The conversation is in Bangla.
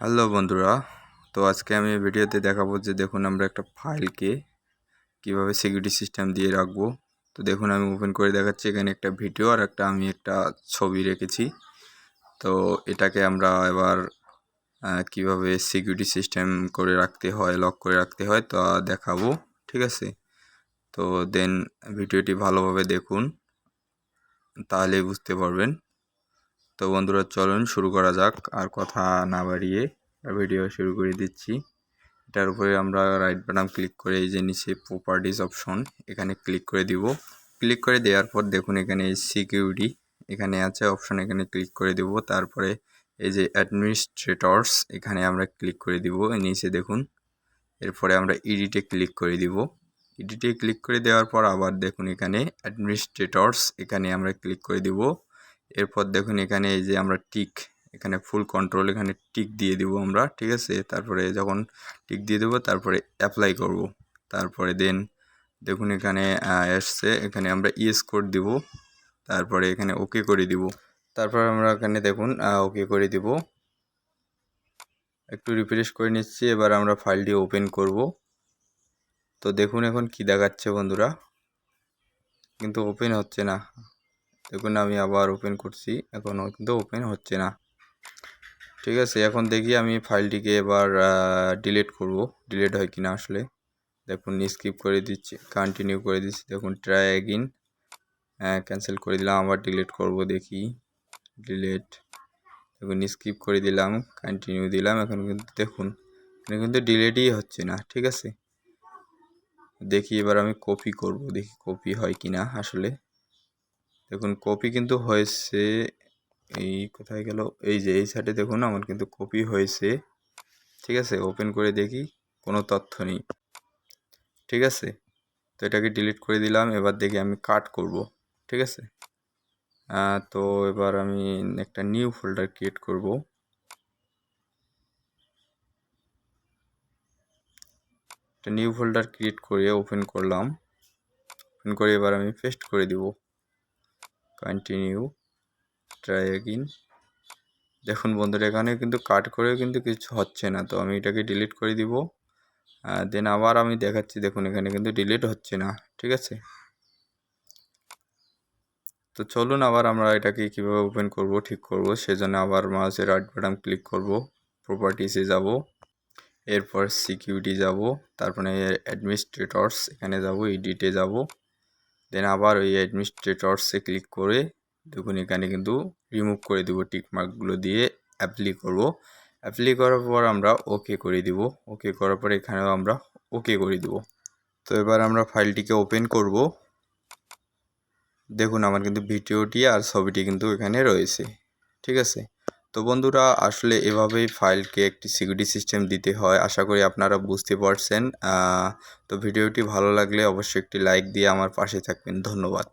হ্যালো বন্ধুরা, তো আজকে আমি ভিডিওতে দেখাবো যে দেখুন আমরা একটা ফাইলকে কীভাবে সিকিউরিটি সিস্টেম দিয়ে রাখব। তো দেখুন আমি ওপেন করে দেখাচ্ছি, এখানে একটা ভিডিও আর একটা আমি একটা ছবি রেখেছি। তো এটাকে আমরা এবার কীভাবে সিকিউরিটি সিস্টেম করে রাখতে হয় লক করে রাখতে হয় তা দেখাবো, ঠিক আছে? তো দেন ভিডিওটি ভালোভাবে দেখুন, তাহলেই বুঝতে পারবেন। তো বন্ধুরা, চলুন শুরু করা যাক। আর কথা না বাড়িয়ে ভিডিও শুরু করে দিচ্ছি। এটার উপরে আমরা রাইট বাটন ক্লিক করে এই যে নিচে প্রপার্টিস অপশন এখানে ক্লিক করে দিব। ক্লিক করে দেওয়ার পর দেখুন এখানে সিকিউরিটি এখানে আছে অপশন এখানে ক্লিক করে দেব। তারপরে এই যে অ্যাডমিনিস্ট্রেটরস এখানে আমরা ক্লিক করে দিব। নিচে দেখুন, এরপরে আমরা ইডিটে ক্লিক করে দিব। ইডিটে ক্লিক করে দেওয়ার পর আবার দেখুন এখানে অ্যাডমিনিস্ট্রেটরস এখানে আমরা ক্লিক করে দিব। এরপর দেখুন এখানে এই যে আমরা টিক এখানে ফুল কন্ট্রোল এখানে টিক দিয়ে দিব আমরা, ঠিক আছে? তারপরে যখন টিক দিয়ে দেবো, তারপরে অ্যাপ্লাই করব। তারপরে দেন দেখুন এখানে এসছে এখানে আমরা ইএস কোড দিব। তারপরে এখানে ওকে করে দিব। তারপর আমরা এখানে দেখুন ওকে করে দিব। একটু রিফ্রেশ করে নিচ্ছি, এবার আমরা ফাইলটি ওপেন করব। তো দেখুন এখন কি দেখাচ্ছে বন্ধুরা। কিন্তু ওপেন হচ্ছে না। দেখুন আমি আবার ওপেন করছি। এখনও কিন্তু ওপেন হচ্ছে না। ঠিক আছে, এখন দেখি আমি ফাইলটিকে এবার ডিলিট করব। ডিলিট হয় কিনা আসলে। দেখুন স্কিপ করে দিচ্ছি কন্টিনিউ করে দিচ্ছি। দেখুন ট্রাই অ্যাগিন ক্যান্সেল করে দিলাম, আবার ডিলিট করব, দেখি। ডিলিট দেখুন স্কিপ করে দিলাম কন্টিনিউ দিলাম। এখন কিন্তু দেখুন কিন্তু ডিলিটই হচ্ছে না, ঠিক আছে? দেখি এবার আমি কপি করব, দেখি কপি হয় কিনা আসলে। দেখুন কপি কিন্তু হয়েছে। এই কোথায় গেল? এই যে, এই সাইডে দেখুন, আমার কিন্তু কপি হয়েছে। ঠিক আছে? ওপেন করে দেখি, কোনো তথ্য নেই। ঠিক আছে? তো এটাকে ডিলিট করে দিলাম, এবার দেখি আমি কাট করব। ঠিক আছে? তো এবার আমি একটা নিউ ফোল্ডার ক্রিয়েট করব। একটা নিউ ফোল্ডার ক্রিয়েট করে ওপেন করলাম। ওপেন করে এবার আমি পেস্ট করে দিব। কন্টিনিউ ট্রাই এগিন দেখুন বন্ধুরা, এখানে কিন্তু কাট করেও কিন্তু কিছু হচ্ছে না। তো আমি এটাকে ডিলিট করে দিব। দেন আবার আমি দেখাচ্ছি, দেখুন এখানে কিন্তু ডিলিট হচ্ছে না। ঠিক আছে? তো চলুন আবার আমরা এটাকে কীভাবে ওপেন করব, ঠিক করব। সেজন্য আবার মাউসের রাইট বাটন ক্লিক করব। প্রপার্টিসে যাব। এরপর সিকিউরিটি যাব। তারপরে অ্যাডমিনিস্ট্রেটরস এখানে যাব এডিটে যাব। দেন আবার ওই অ্যাডমিনিস্ট্রেটরসে ক্লিক করে দেখুন এখানে কিন্তু রিমুভ করে দেবো টিকমার্কগুলো দিয়ে অ্যাপ্লি করব। অ্যাপ্লি করার পর আমরা ওকে করে দিব। ওকে করার পর এখানেও আমরা ওকে করে দিব। তো এবার আমরা ফাইলটিকে ওপেন করব। দেখুন আমার কিন্তু ভিডিওটি আর ছবিটি কিন্তু এখানে রয়েছে। ঠিক আছে? তো বন্ধুরা, আসলে এভাবেই ফাইলকে একটি সিকিউরিটি সিস্টেম দিতে হয়, আশা করি আপনারা বুঝতে পারছেন। তো ভিডিওটি ভালো লাগলে অবশ্যই একটি লাইক দিয়ে আমার পাশে থাকবেন। ধন্যবাদ।